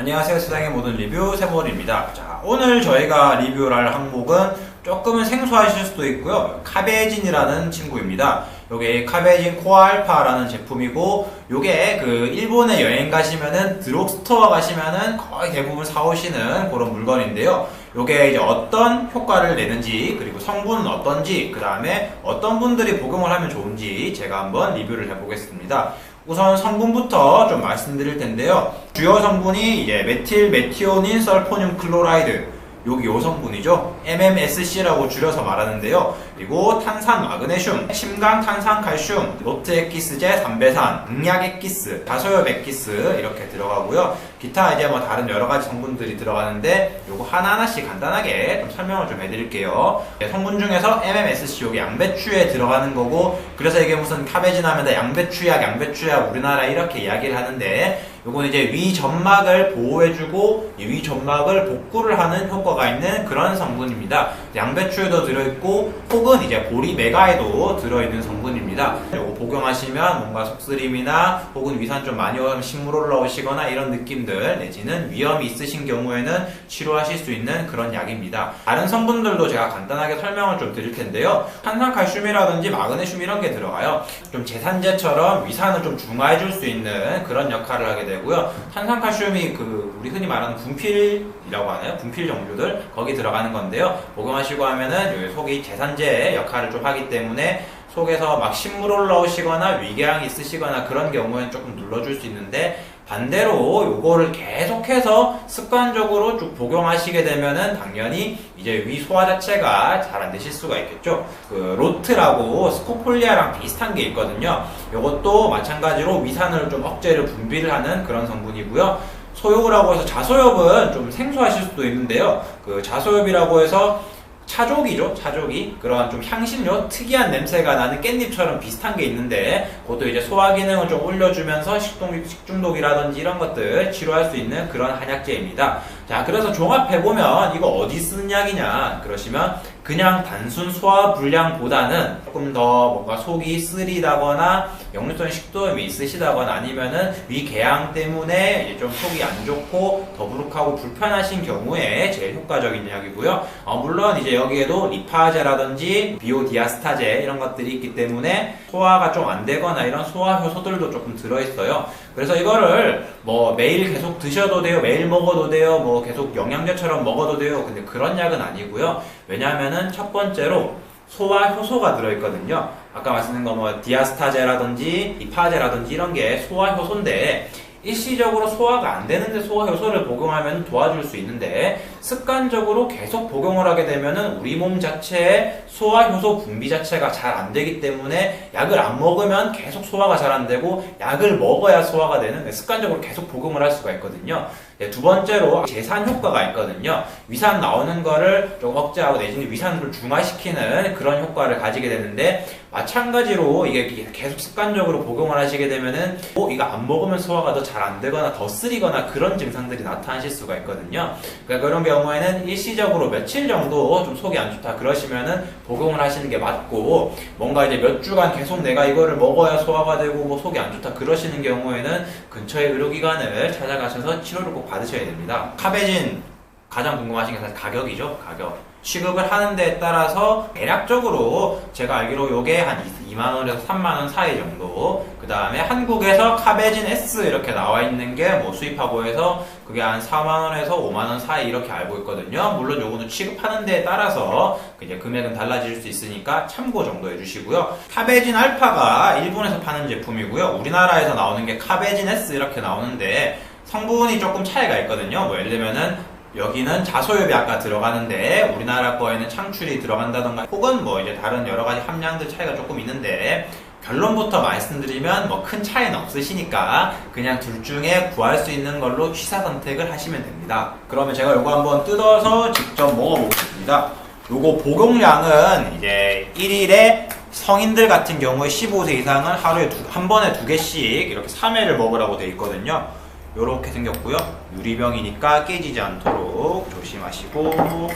안녕하세요. 세상의 모든 리뷰 세몰입니다. 자 오늘 저희가 리뷰를 할 항목은 조금은 생소하실 수도 있고요. 카베진이라는 친구입니다. 요게 카베진 코알파라는 제품이고 요게 그 일본에 여행 가시면은 드록스토어 가시면은 거의 대부분 사오시는 그런 물건인데요. 요게 이제 어떤 효과를 내는지 그리고 성분은 어떤지 그 다음에 어떤 분들이 복용을 하면 좋은지 제가 한번 리뷰를 해보겠습니다 우선 성분부터 좀 말씀드릴 텐데요. 주요 성분이 이제 메틸 메티오닌 설포늄 클로라이드 여기 요 성분이죠. MMSC라고 줄여서 말하는데요. 그리고 탄산 마그네슘, 심강 탄산 칼슘, 노트 액기스제 담배산, 응약 액기스, 자소엽 액기스 이렇게 들어가고요. 기타 이제 뭐 다른 여러 가지 성분들이 들어가는데 요거 하나하나씩 간단하게 좀 설명을 좀 해드릴게요. 네, 성분 중에서 MMSC 여기 양배추에 들어가는 거고 그래서 이게 무슨 카베진 하면 다 양배추약, 양배추약 우리나라 이렇게 이야기를 하는데 요건 이제 위 점막을 보호해주고 이위 점막을 복구를 하는 효과가 있는 그런 성분입니다. 양배추에도 들어있고 혹은 이제 보리메가에도 들어있는 성분입니다. 요거 복용하시면 뭔가 속쓰림이나 혹은 위산 좀 많이 오면 식물 올라오시거나 이런 느낌들 내지는 위험이 있으신 경우에는 치료하실 수 있는 그런 약입니다. 다른 성분들도 제가 간단하게 설명을 좀 드릴 텐데요. 탄산칼슘이라든지 마그네슘 이런 게 들어가요. 좀 제산제처럼 위산을 좀 중화해 줄 수 있는 그런 역할을 하게 되고요. 탄산칼슘이 그 우리 흔히 말하는 분필이라고 하나요? 분필 종류들 거기 들어가는 건데요. 복용하시고 하면은 요 속이 제산제 역할을 좀 하기 때문에 속에서 막 신물 올라오시거나 위궤양이 있으시거나 그런 경우에는 조금 눌러줄 수 있는데 반대로 요거를 계속해서 습관적으로 쭉 복용하시게 되면은 당연히 이제 위 소화 자체가 잘 안 되실 수가 있겠죠. 그 로트라고 스코폴리아랑 비슷한 게 있거든요. 요것도 마찬가지로 위산을 좀 억제를 분비를 하는 그런 성분이고요. 소요라고 해서 자소엽은 좀 생소하실 수도 있는데요. 그 자소엽이라고 해서 차족이죠, 차족이. 그런 좀 향신료, 특이한 냄새가 나는 깻잎처럼 비슷한 게 있는데, 그것도 이제 소화 기능을 좀 올려주면서 식중독이라든지 이런 것들 치료할 수 있는 그런 한약재입니다. 자, 그래서 종합해보면 이거 어디 쓰는 약이냐, 그러시면 그냥 단순 소화 불량보다는 조금 더 뭔가 속이 쓰리다거나 역류성 식도염이 있으시다거나 아니면은 위궤양 때문에 이제 좀 속이 안 좋고 더부룩하고 불편하신 경우에 제일 효과적인 약이고요. 어, 물론 이제 여기에도 리파제라든지 비오디아스타제 이런 것들이 있기 때문에 소화가 좀 안 되거나 이런 소화 효소들도 조금 들어있어요. 그래서 이거를 뭐 매일 계속 드셔도 돼요. 매일 먹어도 돼요. 뭐 계속 영양제처럼 먹어도 돼요. 근데 그런 약은 아니고요. 왜냐하면은 첫 번째로 소화 효소가 들어있거든요. 아까 말씀드린 거 뭐 디아스타제라든지 이파제라든지 이런 게 소화 효소인데 일시적으로 소화가 안 되는데 소화 효소를 복용하면 도와줄 수 있는데 습관적으로 계속 복용을 하게 되면은 우리 몸 자체의 소화 효소 분비 자체가 잘 안 되기 때문에 약을 안 먹으면 계속 소화가 잘 안 되고 약을 먹어야 소화가 되는 습관적으로 계속 복용을 할 수가 있거든요. 네, 두 번째로 재산 효과가 있거든요. 위산 나오는 거를 좀 억제하고 내지는 위산을 중화시키는 그런 효과를 가지게 되는데 마찬가지로 이게 계속 습관적으로 복용을 하시게 되면은 어, 이거 안 먹으면 소화가 더 잘 안 되거나 더 쓰리거나 그런 증상들이 나타나실 수가 있거든요. 그러니까 그런 경우에는 일시적으로 며칠 정도 좀 속이 안 좋다 그러시면은 복용을 하시는 게 맞고 뭔가 이제 몇 주간 계속 내가 이거를 먹어야 소화가 되고 뭐 속이 안 좋다 그러시는 경우에는 근처의 의료기관을 찾아가셔서 치료를 꼭 받으셔야 됩니다. 카베진 가장 궁금하신 게 사실 가격이죠. 가격. 취급을 하는 데에 따라서 대략적으로 제가 알기로 요게 한 2만원에서 3만원 사이 정도 그 다음에 한국에서 카베진 S 이렇게 나와 있는 게 뭐 수입하고 해서 그게 한 4만원에서 5만원 사이 이렇게 알고 있거든요 물론 요거는 취급하는 데에 따라서 그 이제 금액은 달라질 수 있으니까 참고 정도 해주시고요 카베진 알파가 일본에서 파는 제품이고요 우리나라에서 나오는 게 카베진 S 이렇게 나오는데 성분이 조금 차이가 있거든요 뭐 예를 들면은 여기는 자소엽이 아까 들어가는데 우리나라 거에는 창출이 들어간다던가 혹은 뭐 이제 다른 여러 가지 함량들 차이가 조금 있는데 결론부터 말씀드리면 뭐 큰 차이는 없으시니까 그냥 둘 중에 구할 수 있는 걸로 취사 선택을 하시면 됩니다. 그러면 제가 요거 한번 뜯어서 직접 먹어보겠습니다. 요거 복용량은 이제 1일에 성인들 같은 경우에 15세 이상은 하루에 두- 한 번에 두 개씩 이렇게 3회를 먹으라고 돼 있거든요. 요렇게 생겼고요. 유리병이니까 깨지지 않도록 조심하시고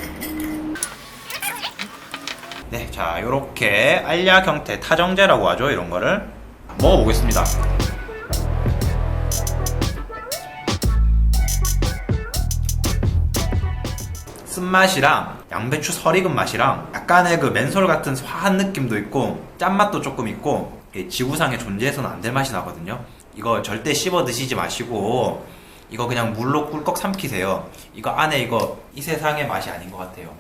네, 자, 요렇게 알약 형태 타정제라고 하죠. 이런 거를 먹어보겠습니다. 쓴맛이랑 양배추 설익은 맛이랑 약간의 그 맨솔 같은 화한 느낌도 있고 짠맛도 조금 있고 지구상에 존재해서는 안 될 맛이 나거든요. 이거 절대 씹어 드시지 마시고 이거 그냥 물로 꿀꺽 삼키세요. 이거 안에 이거 이 세상의 맛이 아닌 것 같아요.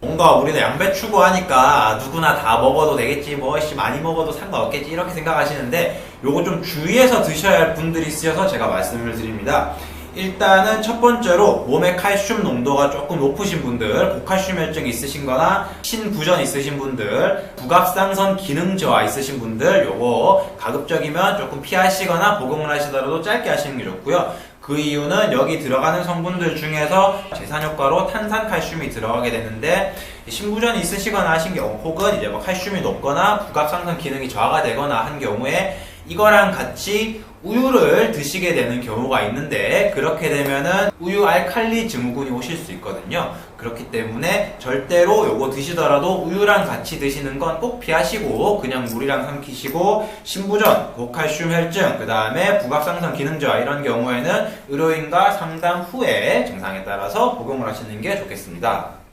뭔가 우리는 양배추고 하니까 누구나 다 먹어도 되겠지 뭐씨 많이 먹어도 상관없겠지 이렇게 생각하시는데 요거 좀 주의해서 드셔야 할 분들이 있어서 제가 말씀을 드립니다 일단은 첫 번째로 몸에 칼슘 농도가 조금 높으신 분들 고칼슘 혈증이 있으신 거나 신부전 있으신 분들 부갑상선 기능 저하 있으신 분들 요거 가급적이면 조금 피하시거나 복용을 하시더라도 짧게 하시는 게 좋고요. 그 이유는 여기 들어가는 성분들 중에서 제산효과로 탄산칼슘이 들어가게 되는데 신부전이 있으시거나 하신 경우 혹은 이제 뭐 칼슘이 높거나 부갑상선 기능이 저하가 되거나 한 경우에 이거랑 같이 우유를 드시게 되는 경우가 있는데 그렇게 되면은 우유 알칼리 증후군이 오실 수 있거든요. 그렇기 때문에 절대로 요거 드시더라도 우유랑 같이 드시는 건 꼭 피하시고 그냥 물이랑 삼키시고 신부전, 고칼슘 혈증, 그 다음에 부갑상선 기능 저하 이런 경우에는 의료인과 상담 후에 증상에 따라서 복용을 하시는 게 좋겠습니다.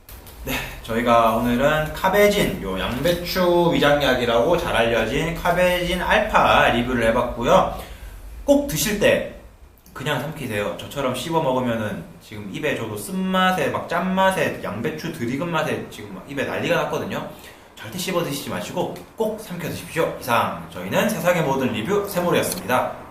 네, 저희가 오늘은 카베진, 요 양배추 위장약이라고 잘 알려진 카베진 알파 리뷰를 해봤고요. 꼭 드실 때 그냥 삼키세요. 저처럼 씹어 먹으면은 지금 입에 저도 쓴맛에 막 짠맛에 양배추 들익은 맛에 지금 막 입에 난리가 났거든요. 절대 씹어 드시지 마시고 꼭 삼켜 드십시오. 이상 저희는 세상의 모든 리뷰 세모리였습니다.